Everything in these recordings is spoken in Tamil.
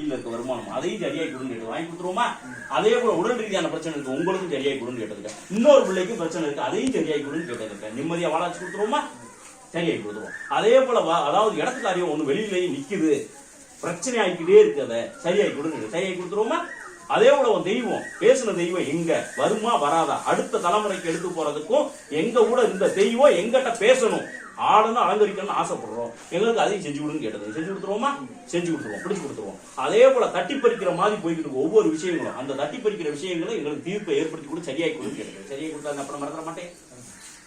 தொட்டில இருக்க வருமானம் அதையும் சரியாய் கொடுன்னு கேட்டு வாங்கி கொடுத்துருவோமா? அதே போல உடல் ரீதியான பிரச்சனை இருக்கு. உங்களுக்கும் சரியாய் கொடுன்னு கேட்டதுக்கு இன்னொரு பிள்ளைக்கும் பிரச்சனை இருக்கு. அதையும் சரியாய் கொடுன்னு கேட்டதுக்கு நிம்மதியா வாழாச்சு கொடுத்துருவோமா? சரியாய் கொடுத்துருவோம். அதே போல வா- அதாவது அறிவு ஒண்ணு வெளியிலேயே நிக்குது. பிரச்சனை ஆகிக்கிட்டே இருக்கு அதை. சரியாய் கொடுங்க சரியாய் கொடுத்துருவோமா? அதே போல உன் தெய்வம் பேசின தெய்வம் எங்க? வருமா வராதா? அடுத்த தலைமுறைக்கு எடுத்து போறதுக்கும் எங்க கூட இந்த தெய்வம் எங்கிட்ட பேசணும். ஆடணும் அலங்கரிக்கணும்னு ஆசைப்படுறோம். எங்களுக்கு அதையும் செஞ்சு கொடுன்னு கேட்டது. செஞ்சு கொடுத்துருவோமா? செஞ்சு கொடுத்துருவோம். பிடிச்சு கொடுத்துருவோம். அதே போல தட்டி பறிக்கிற மாதிரி போய்கிட்டு இருக்கும் ஒவ்வொரு விஷயங்களும். அந்த தட்டி பறிக்கிற விஷயங்களும் எங்களுக்கு தீர்ப்பை ஏற்படுத்தி கூட சரியாய் கொடுன்னு கேட்டது. சரியாக கொடுத்தாங்க அப்புறம் மறந்துட மாட்டேன்?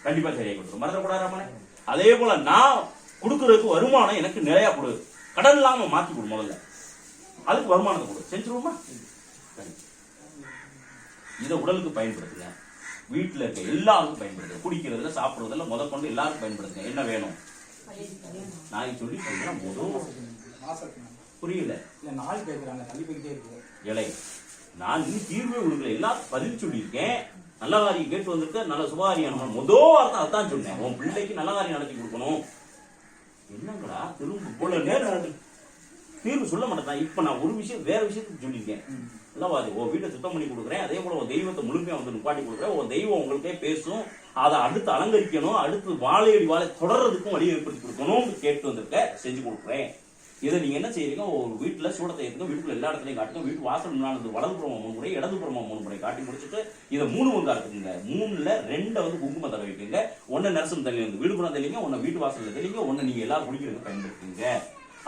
கண்டிப்பா சரியாக கொடுத்துரும். மறந்துடக்கூடாது அதே போல நான் கொடுக்கறதுக்கு வருமானம் எனக்கு நிறைய கொடு. கடன் இல்லாம மாத்தி கொடு முதல்ல. அதுக்கு வருமானத்தை கொடு. செஞ்சிருவோமா? சரி. இதை உடலுக்கு பயன்படுத்துங்க. வீட்டில் இருக்க எல்லாருக்கும் பயன்படுது. குடிக்கிறதுல சாப்பிடுறதுல முத கொண்டு எல்லாருக்கும் பயன்படுத்துங்க. என்ன வேணும்? நாய் சொல்லி சொல்றேன் போதும். புரியல? இல்ல நாள் கேட்கறாங்க தள்ளி இருக்கு இலை. நான் இன்னும் தீர்வே கொடுக்கல. எல்லாம் பதில் சொல்லியிருக்கேன். நல்ல காரியம் கேட்டு வந்திருக்க நல்ல சுபாரியம் முதோ வார்த்தை அதான் சொன்னேன். உன் பிள்ளைக்கு நல்ல காரியம் நடத்தி கொடுக்கணும். என்னங்களா திரும்ப போல நேரம் நடந்து- தீர்வு சொல்ல மாட்டேன். இப்ப நான் ஒரு விஷயம் வேற விஷயத்துக்கு சொல்லியிருக்கேன். இல்லவாது உன் வீட்டை சுத்தம் பண்ணி கொடுக்குறேன். அதே போல உன் தெய்வத்தை முழுமையா வந்து நிப்பாட்டி கொடுக்குறேன். உன் தெய்வம் உங்களுக்கே பேசும். அதை அடுத்து அலங்கரிக்கணும். அடுத்து வாழையடி வாழை தொடர்றதுக்கும் வழி ஏற்படுத்தி கொடுக்கணும்னு கேட்டு வந்திருக்க செஞ்சு கொடுக்குறேன். இதை நீங்க என்ன செய்யறீங்க ஒரு வீட்டுல சூடத்தை எடுத்துங்க வீட்டுக்குள்ள எல்லா இடத்துலயும் காட்டுங்க. வீட்டு வாசல் முன்னாடி வலது புறமா மூணு முறை இடதுபுறமா மூணு முறை காட்டி முடிச்சுட்டு இதை மூணு பங்கா இருக்குங்க மூணுல ரெண்டை வந்து குங்கும தடவை வைக்குங்க. ஒன்னு நரசம் தள்ளி வந்து வீடு புறம் தெளிங்க ஒன்னு வீட்டு வாசல்ல தெளிங்க ஒன்னு நீங்க எல்லாரும் குடிக்கிறதுக்கு பயன்படுத்துங்க.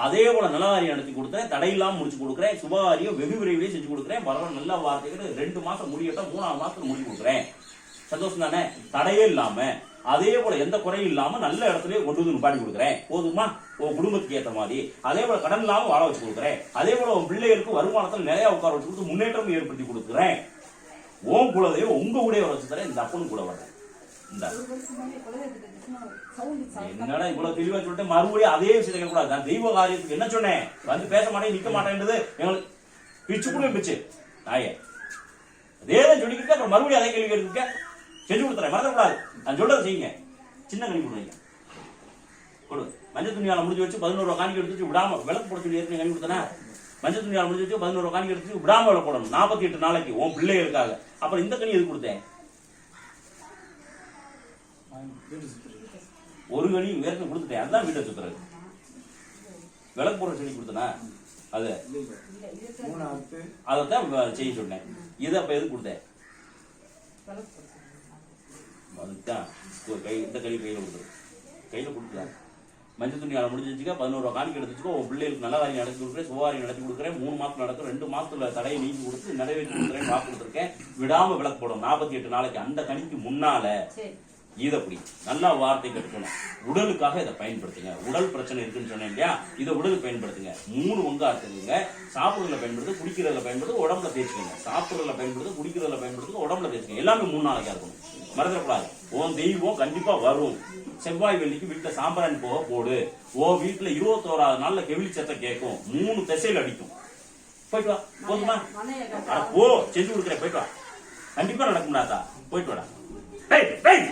அதே போல நலவாரியம் நடத்தி கொடுத்தேன் தடையில்லாம முடிச்சு கொடுக்குறேன் சுபகாரியம் வெகு விரைவிலே செஞ்சு கொடுக்குறேன். வர நல்ல வார்த்தைகள் ரெண்டு மாசம் முடியட்டும் மூணாவது மாசத்துல முடிச்சு கொடுக்குறேன். சந்தோஷம் தானே? தடையே இல்லாம அதே போல எந்த குறையும் இல்லாம நல்ல இடத்துலயே கொண்டு வந்து நிப்பாட்டி கொடுக்குறேன். போதுமா? உன் குடும்பத்துக்கு ஏத்த மாதிரி. அதே போல கடன் இல்லாம வாழ வச்சு கொடுக்குறேன். அதே போல உன் பிள்ளைகளுக்கு வருமானத்தில் நிறைய உட்கார வச்சு கொடுத்து முன்னேற்றம் ஏற்படுத்தி கொடுக்குறேன். உன் குலதையும் உங்க கூட வச்சு தரேன் இந்த அப்பனும் கூட வரேன் என்னடா இவ்வளவு தெளிவா சொல்லிட்டு மறுபடியும் அதே விஷயத்தை கேட்க கூடாது நான் தெய்வ காரியத்துக்கு என்ன சொன்னேன்? வந்து பேச மாட்டேன் நிக்க மாட்டேன்றது எங்களுக்கு பிச்சு கூட பிச்சு. நாயே. அதே தான் சொல்லிக்கிட்டு அப்புறம் மறுபடியும் அதே கேள்வி கேட்டுருக்க செஞ்சு கொடுத்துறேன் மறந்துடக்கூடாது. நான் சொல்றதை செய்யுங்க. சின்ன கணி கொடுங்க கொடு. மஞ்சள் துணியால முடிஞ்சு வச்சு பதினோரு ரூபா காணிக்கை எடுத்து விடாம விளக்கு போட சொல்லி ஏற்கனவே கணி கொடுத்தனா? மஞ்சள் துணியால முடிஞ்சு வச்சு பதினோரு ரூபா காணிக்கை எடுத்து விடாம போடணும். நாற்பத்தி எட்டு நாளைக்கு உன் பிள்ளைகளுக்காக. அப்புறம் இந்த கனி எது கொடுத்தேன்? ஒரு கனி ஏற்கனவே கொடுத்துட்டேன். அதுதான் வீட்டை சுத்துறது விளக்கு போடுற செடி கொடுத்தனா? அது. அதைத்தான் செய்ய சொன்னேன். இதை அப்ப எது கொடுத்தேன்? அதுதான். ஒரு கை இந்த கை கையில கொடுத்துரு கையில கொடுக்கலாம் மஞ்சள் துணியால முடிஞ்சு வச்சுக்க பதினோரு ரூபா காணிக்கை எடுத்து வச்சுக்கோ உன் பிள்ளைகளுக்கு நல்ல காரியம் நடத்தி கொடுக்குறேன் சுகாரியம் நடத்தி கொடுக்குறேன் மூணு மாசம் நடக்கும் ரெண்டு மாசத்துல தடையை நீக்கி கொடுத்து நிறைவேற்றி கொடுக்குறேன் வாக்கு கொடுத்துருக்கேன். விடாம விளக்கு போடும் நாற்பத்தி எட்டு நாளைக்கு அந்த கணிக்கு முன்னால இதை பிடி. நல்லா வார்த்தை கட்டுக்கணும் உடலுக்காக இதை பயன்படுத்துங்க. உடல் பிரச்சனை இருக்குன்னு சொன்னேன் இல்லையா? இதை உடலுக்கு பயன்படுத்துங்க. மூணு ஒங்கா இருக்குதுங்க சாப்பிட்றதுல பயன்படுத்து குடிக்கிறதுல பயன்படுத்து உடம்புல தேய்ச்சிக்கோங்க. சாப்பிட்றதுல பயன்படுத்து குடிக்கிறதுல பயன்படுத்து உடம்புல தேய்ச்சிக்கோங்க. எல்லாமே மூணு நாளைக்கா இருக்கணும். மறந்துடக்கூடாது. உன் தெய்வம் கண்டிப்பா வரும். செவ்வாய் வெள்ளிக்கு வீட்டுல சாம்பிராணி போக போடு. ஓ வீட்டுல இருபத்தோராது நாள்ல கெவிலி சத்தம் கேட்கும். மூணு திசையில் அடிக்கும். போயிட்டு வா. போதுமா? ஓ செஞ்சு கொடுக்குறேன். போயிட்டு வா. கண்டிப்பா நடக்கும்டாத்தா போயிட்டு வாடா. டேய், டேய்.